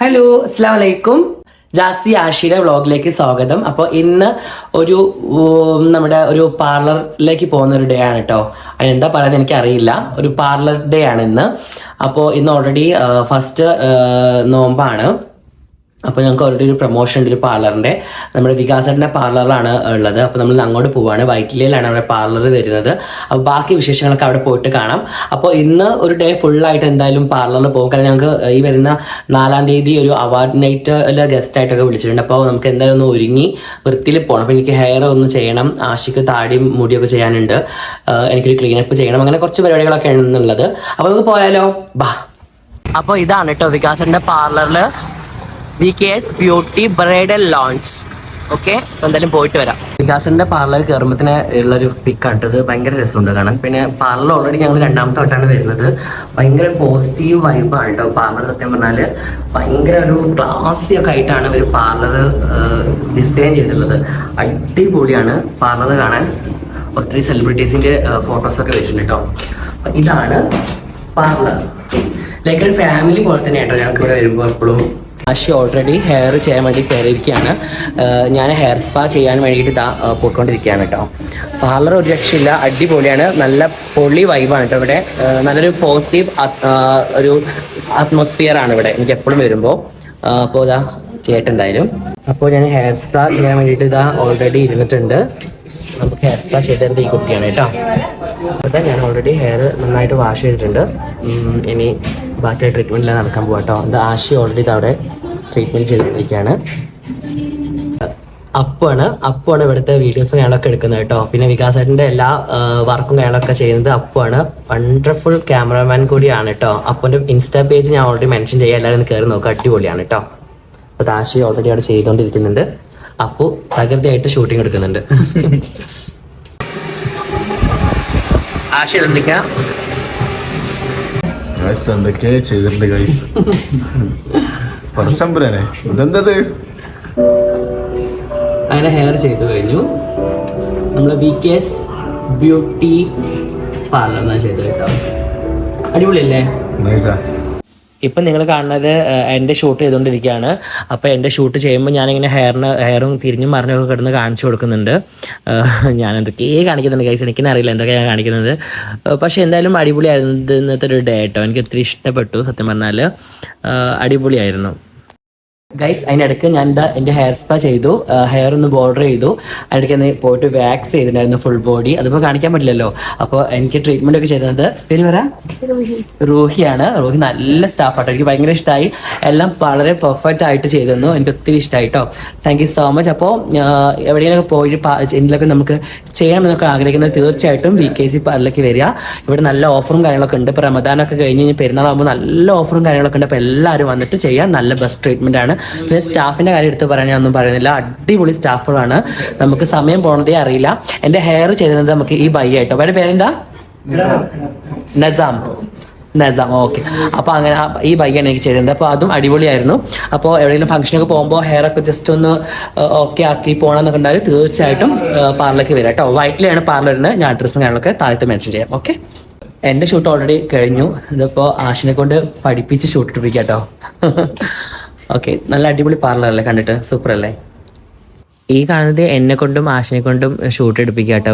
Hello അസ്സാം വലൈക്കും ജാസി ആഷിയുടെ വ്ളോഗിലേക്ക് സ്വാഗതം. അപ്പോൾ ഇന്ന് ഒരു നമ്മുടെ ഒരു പാർലറിലേക്ക് പോകുന്ന ഒരു ഡേ ആണ് കേട്ടോ അതിനെന്താ പറയുന്നത് എനിക്കറിയില്ല. ഒരു പാർലർ ഡേ ആണ് ഇന്ന്. അപ്പോൾ ഇന്ന് ഓൾറെഡി ഫസ്റ്റ് നോമ്പാണ്. അപ്പോൾ ഞങ്ങൾക്ക് ഓൾറെഡി ഒരു പ്രൊമോഷൻ ഉണ്ട് ഒരു പാർലറിന്റെ നമ്മുടെ വികാസേട്ടന്റെ പാർലറിലാണ് ഉള്ളത്. അപ്പോൾ നമ്മൾ അങ്ങോട്ട് പോവാണ്. വൈറ്റിലയിലാണ് അവിടെ പാർലർ വരുന്നത്. അപ്പോൾ ബാക്കി വിശേഷങ്ങളൊക്കെ അവിടെ പോയിട്ട് കാണാം. അപ്പോൾ ഇന്ന് ഒരു ഡേ ഫുള്ളായിട്ട് എന്തായാലും പാർലറിൽ പോകും. കാരണം ഞങ്ങൾക്ക് ഈ വരുന്ന നാലാം തീയതി ഒരു അവാർഡ് നൈറ്റിൽ ഗസ്റ്റ് ആയിട്ടൊക്കെ വിളിച്ചിട്ടുണ്ട്. അപ്പോൾ നമുക്ക് എന്തായാലും ഒന്ന് ഒരുങ്ങി വൃത്തിയിൽ പോകണം അപ്പോൾ എനിക്ക് ഹെയർ ഒന്ന് ചെയ്യണം. ആഷിക്ക് താടിയും മുടിയൊക്കെ ചെയ്യാനുണ്ട്. എനിക്കൊരു ക്ലീനപ്പ് ചെയ്യണം. അങ്ങനെ കുറച്ച് പരിപാടികളൊക്കെ ഉള്ളത് അപ്പോൾ നമുക്ക് പോയാലോ? ബാ. അപ്പോൾ ഇതാണ് കേട്ടോ വികാസന്റെ പാർലറിൽ V K S beauty bridal lounge okay എന്തായാലും പോയിട്ട് വരാം. വികാസിന്റെ പാർലർ കയറുമ്പത്തിന് ഉള്ളൊരു പിക്കാണ് ഇത് ഭയങ്കര രസമുണ്ട് കാണാൻ. പിന്നെ പാർലർ ഓൾറെഡി ഞങ്ങൾ രണ്ടാമത്തെ വട്ടാണ് വരുന്നത്. ഭയങ്കര പോസിറ്റീവ് വൈബാണ് കേട്ടോ പാർലർ സത്യം പറഞ്ഞാൽ ഭയങ്കര ഒരു ക്ലാസി ഒക്കെ ആയിട്ടാണ് ഇവർ പാർലർ ഡിസൈൻ ചെയ്തിട്ടുള്ളത്. അടിപൊളിയാണ് പാർലർ കാണാൻ. ഒത്തിരി സെലിബ്രിറ്റീസിന്റെ ഫോട്ടോസൊക്കെ വെച്ചിട്ടുണ്ട് കേട്ടോ. ഇതാണ് പാർലർ ലൈക്ക് ഒരു ഫാമിലി പോലെ തന്നെ കേട്ടോ ഞങ്ങൾക്ക് ഇവിടെ വരുമ്പോൾ എപ്പോഴും ആഷി ഓൾറെഡി ഹെയർ ചെയ്യാൻ വേണ്ടി കയറിയിരിക്കുകയാണ്. ഞാൻ ഹെയർ സ്പാ ചെയ്യാൻ വേണ്ടിയിട്ട് ഇതാ പോയിക്കൊണ്ടിരിക്കുകയാണ് കേട്ടോ. പാർലർ ഒരു രക്ഷയില്ല അടിപൊളിയാണ്. നല്ല പൊളി വൈബാണ് കേട്ടോ ഇവിടെ. നല്ലൊരു പോസിറ്റീവ് ഒരു അറ്റ്മോസ്ഫിയർ ആണ് ഇവിടെ എനിക്ക് എപ്പോഴും വരുമ്പോൾ. അപ്പോൾ ഇതാ ചേട്ടെന്തായാലും അപ്പോൾ ഞാൻ ഹെയർ സ്പാ ചെയ്യാൻ വേണ്ടിയിട്ട് ഇതാ ഓൾറെഡി ഇരുന്നിട്ടുണ്ട്. നമുക്ക് ഹെയർ സ്പാ ചെയ്തതിന്റെ ഈ കുട്ടിയാണ് കേട്ടോ. അപ്പോൾ ഞാൻ ഓൾറെഡി ഹെയർ നന്നായിട്ട് വാഷ് ചെയ്തിട്ടുണ്ട്. ഇനി ബാക്കി ട്രീറ്റ്മെന്റിലാണ് നടക്കാൻ പോകാം കേട്ടോ ഇത് ആശി ഓൾറെഡി ഇത് അവിടെ ട്രീറ്റ്മെന്റ് ചെയ്തിട്ടിരിക്കുകയാണ് അപ്പാണ് അപ്പാണ് ഇവിടുത്തെ വീഡിയോസും കാര്യങ്ങളൊക്കെ എടുക്കുന്നത് കേട്ടോ പിന്നെ വികാസേട്ടന്റെ എല്ലാ വർക്കും കാര്യങ്ങളൊക്കെ ചെയ്യുന്നത് അപ്പാണ് വണ്ടർഫുൾ ക്യാമറമാൻ കൂടിയാണ് കേട്ടോ അപ്പന്റെ ഇൻസ്റ്റാ പേജ് ഞാൻ ഓൾറെഡി മെൻഷൻ ചെയ്യാം. എല്ലാവരും ഒന്ന് കയറി നോക്കുക അടിപൊളിയാണ് കേട്ടോ അപ്പോൾ താശി ഓൾറെഡി അവിടെ ചെയ്തുകൊണ്ടിരിക്കുന്നുണ്ട്. അപ്പോൾ തകൃതിയായിട്ട് ഷൂട്ടിംഗ് എടുക്കുന്നുണ്ട്. ആശി എന്തൊക്കെയാ? ഗൈസ് എന്തൊക്കെ ചെയ്തിട്ടുണ്ട് ഗൈസ് പടസംബരനെ ഇതെന്തത്? അങ്ങനെ ഹെയർ ചെയ്തു കഴിഞ്ഞു. നമ്മൾ V K S beauty parlour എന്നാണ് ചെയ്തത് കേട്ടോ. അടിപൊളിയല്ലേ? ഇപ്പം നിങ്ങൾ കാണുന്നത് എന്റെ ഷൂട്ട് ചെയ്തുകൊണ്ടിരിക്കുകയാണ്. അപ്പോൾ എന്റെ ഷൂട്ട് ചെയ്യുമ്പോൾ ഞാനിങ്ങനെ ഹെയറിന് ഹെയറും തിരിഞ്ഞും മറിഞ്ഞൊക്കെ കിടന്ന് കാണിച്ചു കൊടുക്കുന്നുണ്ട്. ഞാൻ എന്തൊക്കെയേ കാണിക്കുന്നുണ്ട് കൈസ് എനിക്കെന്നെ അറിയില്ല എന്തൊക്കെയാണ് കാണിക്കുന്നത്. പക്ഷേ എന്തായാലും അടിപൊളിയായിരുന്നു. ഇന്നത്തെ ഒരു ഡേ കേട്ടോ എനിക്ക് ഒത്തിരി ഇഷ്ടപ്പെട്ടു സത്യം പറഞ്ഞാൽ അടിപൊളിയായിരുന്നു. ഗൈസ് അതിനിടയ്ക്ക് ഞാൻ എന്താ എന്റെ ഹെയർ സ്പാ ചെയ്തു. ഹെയർ ഒന്ന് ബോർഡർ ചെയ്തു. അതിനിടയ്ക്ക് ഒന്ന് പോയിട്ട് വാക്സ് ചെയ്തിട്ടുണ്ടായിരുന്നു ഫുൾ ബോഡി അതിപ്പോൾ കാണിക്കാൻ പറ്റില്ലല്ലോ. അപ്പോൾ എനിക്ക് ട്രീറ്റ്മെന്റ് ഒക്കെ ചെയ്തത് പേര് പറ? റൂഹിയാണ്. റൂഹി നല്ല സ്റ്റാഫ് സ്റ്റാഫാട്ടോ എനിക്ക് ഭയങ്കര ഇഷ്ടമായി എല്ലാം വളരെ പെർഫെക്റ്റ് ആയിട്ട് ചെയ്തു തന്നു. എനിക്ക് ഒത്തിരി ഇഷ്ടമായി കേട്ടോ താങ്ക് യു സോ മച്ച് അപ്പോൾ എവിടെയെങ്കിലും പോയിട്ട് എന്തിലൊക്കെ നമുക്ക് ചെയ്യണമെന്നൊക്കെ ആഗ്രഹിക്കുന്നത് തീർച്ചയായിട്ടും വി കെ സി പാർലറിലേക്ക് വരിക. ഇവിടെ നല്ല ഓഫറും കാര്യങ്ങളൊക്കെ ഉണ്ട്. ഇപ്പോൾ റമദാനൊക്കെ കഴിഞ്ഞ് കഴിഞ്ഞാൽ പെരുന്നാളാകുമ്പോൾ നല്ല ഓഫറും കാര്യങ്ങളൊക്കെ ഉണ്ട്. അപ്പോൾ എല്ലാവരും വന്നിട്ട് ചെയ്യാൻ നല്ല ബെസ്റ്റ് ട്രീറ്റ്മെന്റ് ആണ്. പിന്നെ സ്റ്റാഫിന്റെ കാര്യം എടുത്ത് ഒന്നും പറയുന്നില്ല. അടിപൊളി സ്റ്റാഫുകളാണ്. നമുക്ക് സമയം പോണതേ അറിയില്ല. എന്റെ ഹെയർ ചെയ്തത് നമുക്ക് ഈ ബൈ ആയിട്ടോ. അവരുടെ പേരെന്താ? നസാം. നസാം. ഓക്കെ. അപ്പോൾ അങ്ങനെ ഈ ബൈക്കാണ് എനിക്ക് ചെയ്തത് അപ്പോൾ അതും അടിപൊളിയായിരുന്നു. അപ്പോൾ എവിടെയെങ്കിലും ഫംഗ്ഷനൊക്കെ പോകുമ്പോൾ ഹെയർ ഒക്കെ ജസ്റ്റ് ഒന്ന് ഓക്കെ ആക്കി പോകണമെന്നൊക്കെ ഉണ്ടായാൽ തീർച്ചയായിട്ടും പാർലറിലേക്ക് വരാം കേട്ടോ. വൈറ്റിലാണ് പാർലർ വരുന്നത് ഞാൻ അഡ്രസ്സും കാര്യങ്ങളൊക്കെ താഴത്ത് മെൻഷൻ ചെയ്യാം. ഓക്കെ എന്റെ ഷൂട്ട് ഓൾറെഡി കഴിഞ്ഞു. ഇതിപ്പോൾ ആഷിനെ കൊണ്ട് പഠിപ്പിച്ച് ഷൂട്ട് ഇട്ടിരിക്കാം കേട്ടോ ഓക്കെ നല്ല അടിപൊളി പാർലർ അല്ലേ കണ്ടിട്ട്? സൂപ്പർ അല്ലേ? ഈ കാണുന്നത് എന്നെ കൊണ്ടും ആശിനെ കൊണ്ടും ഷൂട്ട് എടുപ്പിക്കുക കേട്ടോ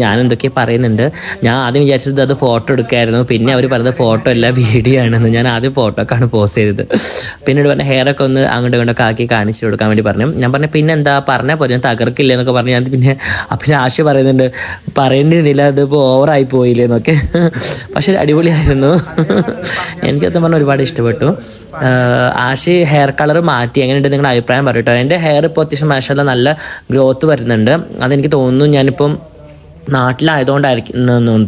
ഞാൻ എന്തൊക്കെ പറയുന്നുണ്ട്. ഞാൻ ആദ്യം വിചാരിച്ചത് അത് ഫോട്ടോ എടുക്കായിരുന്നു. പിന്നെ അവർ പറഞ്ഞത് ഫോട്ടോ അല്ല വീഡിയോ ആണെന്ന്. ഞാൻ ആദ്യം ഫോട്ടോ ഒക്കെ ആണ് പോസ്റ്റ് ചെയ്തത്. പിന്നീട് പറഞ്ഞ ഹെയർ ഒക്കെ ഒന്ന് അങ്ങോട്ടും ഇങ്ങോട്ടൊക്കെ ആക്കി കാണിച്ചു കൊടുക്കാൻ വേണ്ടി പറഞ്ഞു. ഞാൻ പറഞ്ഞു പിന്നെ എന്താ? പറഞ്ഞാൽ പോലും ഞാൻ തകർക്കില്ല എന്നൊക്കെ പറഞ്ഞു ഞാൻ പിന്നെ അപ്പം ആശ പറയുന്നുണ്ട് പറയേണ്ടിയിരുന്നില്ല അതിപ്പോൾ ഓവറായി പോയില്ലേ എന്നൊക്കെ. പക്ഷെ അടിപൊളിയായിരുന്നു. എനിക്കത് പറഞ്ഞാൽ ഒരുപാട് ഇഷ്ടപ്പെട്ടു. ആശ ഹെയർ കളർ മാറ്റി. എങ്ങനെയുണ്ട് നിങ്ങളുടെ അഭിപ്രായം പറയട്ടോ എന്റെ ഹെയർ ഇപ്പോൾ അത്യാവശ്യം മാഷല്ല നല്ല ഗ്രോത്ത് വരുന്നുണ്ട്. അതെനിക്ക് തോന്നുന്നു ഞാനിപ്പം നാട്ടിലായതുകൊണ്ടായിരിക്കും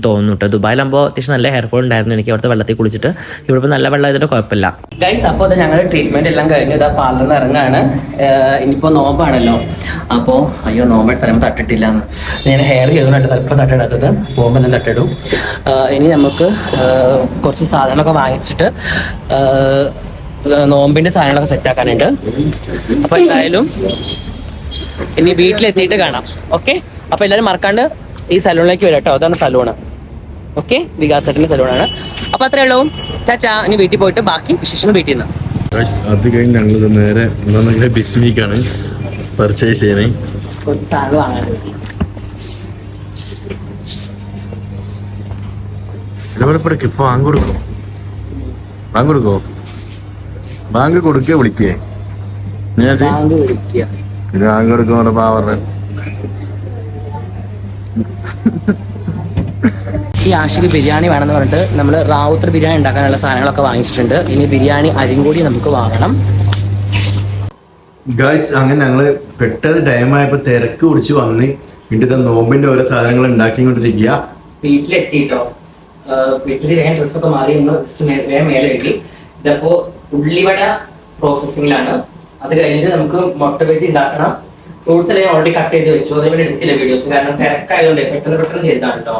തോന്നുന്നു കേട്ടോ ദുബായിലാകുമ്പോൾ അത്യാവശ്യം നല്ല ഹെയർഫോൾ ഉണ്ടായിരുന്നു എനിക്ക് അവിടുത്തെ വെള്ളത്തിൽ കുളിച്ചിട്ട്. ഇവിടെ നല്ല വെള്ളം ആയതുകൊണ്ട് കുഴപ്പമില്ല. ഗൈസ് അപ്പോൾ അത് ഞങ്ങളുടെ ട്രീറ്റ്മെന്റ് എല്ലാം കഴിഞ്ഞു. ഇതാ പാർലറിൽ നിന്ന് ഇറങ്ങാണ്. ഇനിയിപ്പോൾ നോമ്പാണല്ലോ. അപ്പോൾ അയ്യോ നോമ്പ് തലമ്പോൾ തട്ടിട്ടില്ല എന്ന് ഞാൻ ഹെയർ ചെയ്തുകൊണ്ടാണ് തലപ്പം തട്ടിടാത്തത് പോകുമ്പോൾ തട്ടിടും. ഇനി നമുക്ക് കുറച്ച് സാധനമൊക്കെ വാങ്ങിച്ചിട്ട് നോമ്പിന്റെ സാധനങ്ങളൊക്കെ സെറ്റ് ആക്കാനുണ്ട്. അപ്പൊ എന്തായാലും ഇനി വീട്ടിലെത്തിയിട്ട് കാണാം. ഓക്കെ അപ്പൊ എല്ലാവരും മറക്കാണ്ട് ഈ സലൂണിലേക്ക് വരാം കേട്ടോ അതാണ് സലൂണ്. ഓക്കെ വികാസ് ചേട്ടന്റെ സലൂണാണ്. അപ്പൊ അത്രേ ഉള്ളൂ. ചാച്ചാ ഇനി വീട്ടിൽ പോയിട്ട് ബാക്കി വിശേഷങ്ങൾ വീട്ടിൽ നിന്ന്. അത് കഴിഞ്ഞ് ഞങ്ങൾ നേരെ ബിസ്മിക്കാണ് പർച്ചേസ് ചെയ്യണേ. കുറച്ച് സാധനം വാങ്ങാനുണ്ട് ഇപ്പൊ ബാങ്ക് കൊടുക്കോ ബാങ്ക് കൊടുക്കുക കൊടുക്കേ വിളിക്കേ. ബാങ്ക് കൊടുക്കുന്ന പാവർ ബാങ്ക് കൊടുക്കുമ്പോ പാവറ ഈ ആഷിക്ക് ബിരിയാണി വേണമെന്ന് പറഞ്ഞിട്ട് നമ്മൾ റാവുത്തർ ബിരിയാണി ഉണ്ടാക്കാനുള്ള സാധനങ്ങളൊക്കെ വാങ്ങിച്ചിട്ടുണ്ട്. ഇനി ബിരിയാണി അരിയും കൂടി നമുക്ക് വാങ്ങണം. ഗായ്സ് അങ്ങനെ ഞങ്ങൾ പെട്ടെന്ന് ടൈം ആയപ്പോൾ തിരക്ക് പിടിച്ച് വന്ന് വീട്ടിൽ നോമ്പിന്റെ ഓരോ സാധനങ്ങൾ ഉണ്ടാക്കിക്കൊണ്ടിരിക്കുക വീട്ടിലെത്തിയിട്ടോ വീട്ടിൽ ഡ്രസ്സൊക്കെ മാറി നമ്മൾ ജസ്റ്റ് മേലെ കിട്ടി ഇതപ്പോ ഉള്ളിവട പ്രോസസ്സിങ്ങിലാണ് അത് കഴിഞ്ഞിട്ട് നമുക്ക് മുട്ട വെച്ച് ഉണ്ടാക്കണം ഫ്രൂട്ട്സ് എല്ലാം ഓൾറെഡി കട്ട് ചെയ്ത് വെച്ചു. അതേപോലെ എടുത്തില്ല വീഡിയോസ് കാരണം തിരക്കായതുകൊണ്ട് പെട്ടെന്ന് പെട്ടെന്ന് ചെയ്താണ് കേട്ടോ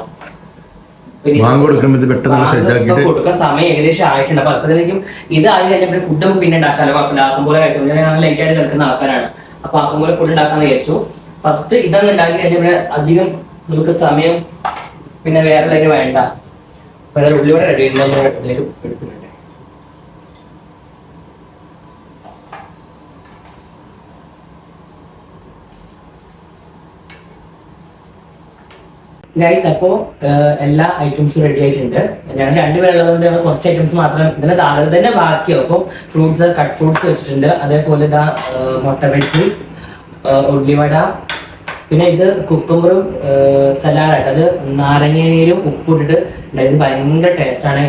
കൊടുക്കാൻ സമയം ഏകദേശം ആയിട്ടുണ്ട്. അപ്പൊ അപ്പോഴത്തേക്കും ഇത് ആയി കഴിഞ്ഞപ്പോൾ ഫുഡ് നമുക്ക് പിന്നെ ഉണ്ടാക്കാമല്ലോ കുഴപ്പമില്ല ആക്കും പോലെ കഴിച്ചു ഞാൻ ലൈറ്റായിട്ട് കിടക്കുന്ന ആൾക്കാരാണ്. അപ്പൊ ആക്കും പോലെ ഫുഡ് ഉണ്ടാക്കാൻ വിചാരിച്ചു. ഫസ്റ്റ് ഇതങ്ങ് ഉണ്ടാക്കി കഴിഞ്ഞപ്പോൾ അധികം നമുക്ക് സമയം പിന്നെ വേറെ വേണ്ട. അപ്പൊ ഉള്ളിവട റെഡി എടുത്തിട്ടുണ്ട്. ഗൈസ് അപ്പോ എല്ലാ ഐറ്റംസും റെഡി ആയിട്ടുണ്ട്. ഞങ്ങൾ രണ്ടുപേരുള്ളതുകൊണ്ട് ഞങ്ങൾ കുറച്ച് ഐറ്റംസ് മാത്രം ഇതിന് താഴെ തന്നെ ബാക്കിയോ അപ്പോൾ ഫ്രൂട്ട്സ് കട്ട് ഫ്രൂട്ട്സ് വെച്ചിട്ടുണ്ട്. അതേപോലെ ഇതാ മുട്ട വെച്ച് ഉള്ളിവട. പിന്നെ ഇത് കുക്കുമ്പറും സലാഡായിട്ട് അത് നാരങ്ങനീരും ഉപ്പിട്ടിട്ട് ഇത് ഭയങ്കര ടേസ്റ്റാണ്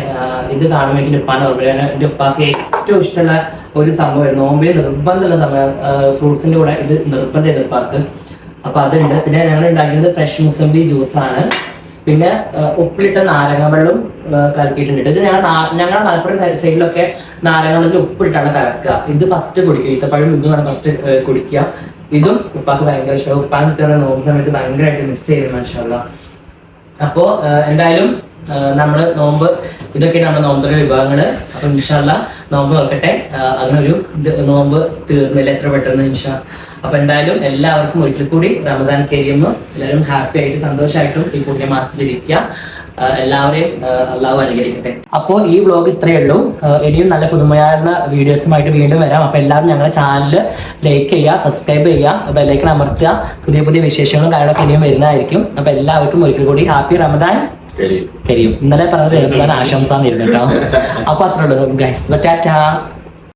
ഇത് കാണുമ്പോൾ എനിക്ക് ഉപ്പാന്ന് ഓർമ്മയാണ് എന്റെ ഉപ്പാക്ക് ഏറ്റവും ഇഷ്ടമുള്ള ഒരു സംഭവം നോമ്പിൽ നിർബന്ധമുള്ള സമയം ഫ്രൂട്ട്സിന്റെ കൂടെ ഇത് നിർബന്ധമായിരുന്നു ഉപ്പാക്ക്. അപ്പൊ അതുണ്ട്. പിന്നെ ഞങ്ങൾ ഉണ്ടാക്കുന്നത് ഫ്രഷ് മുസംബി ജ്യൂസ് ആണ്. പിന്നെ ഉപ്പിലിട്ട നാരങ്ങ വെള്ളം കലക്കിയിട്ടുണ്ട്. ഇത് ഞങ്ങൾ ഞങ്ങൾ മലപ്പുറം സൈഡിലൊക്കെ നാരങ്ങ വെള്ളത്തിൽ ഉപ്പിട്ടാണ് കലക്കുക. ഇത് ഫസ്റ്റ് കുടിക്കുക ഈത്തപ്പഴം ഇത് വേണം ഫസ്റ്റ് കുടിക്കുക. ഇതും ഉപ്പാക്ക് ഭയങ്കര ഇഷ്ടം. ഉപ്പാൻ കിട്ടുന്ന നോമ്പ് സമയത്ത് ഭയങ്കരമായിട്ട് മിസ് ചെയ്ത് മനുഷ്യല്ല അപ്പോ ആ, എന്തായാലും നമ്മൾ നോമ്പ് ഇതൊക്കെയാണ് നമ്മുടെ നോമ്പിന്റെ വിഭവങ്ങൾ അപ്പൊ ഇൻഷാല്ല നോമ്പ് നോക്കട്ടെ അങ്ങനെ ഒരു നോമ്പ് തീർന്നില്ല. എത്ര പെട്ടെന്ന് ഇൻഷാ അപ്പൊ എന്തായാലും എല്ലാവർക്കും ഒരിക്കൽ കൂടി റമദാൻ കരിയുന്നു എല്ലാവരും ഹാപ്പി ആയിട്ട് സന്തോഷമായിട്ടും ഈ പുണ്യ മാസത്തിലിരിക്കുക ആ, എല്ലാവരെയും അള്ളാഹു അനുകരിക്കട്ടെ അപ്പോൾ ഈ വ്ലോഗ് ഇത്രയേ ഉള്ളൂ. ഇനിയും നല്ല പുതുമയാർന്ന വീഡിയോസുമായിട്ട് വീണ്ടും വരാം. അപ്പൊ എല്ലാവരും ഞങ്ങളുടെ ചാനൽ ലൈക്ക് ചെയ്യുക സബ്സ്ക്രൈബ് ചെയ്യുക ബെല്ലൈക്കൺ അമർത്തുക. പുതിയ പുതിയ വിശേഷങ്ങളും കാര്യങ്ങളൊക്കെ ഇനിയും വരുന്നതായിരിക്കും. അപ്പൊ എല്ലാവർക്കും ഒരിക്കൽ കൂടി ഹാപ്പി റമദാൻ കരിയും ഇന്നലെ പറഞ്ഞത് റമദാൻ ആശംസ എന്നിരുന്നു കേട്ടോ. അപ്പൊ അത്രേ ഉള്ളൂ ഗൈസ് ടാറ്റാ.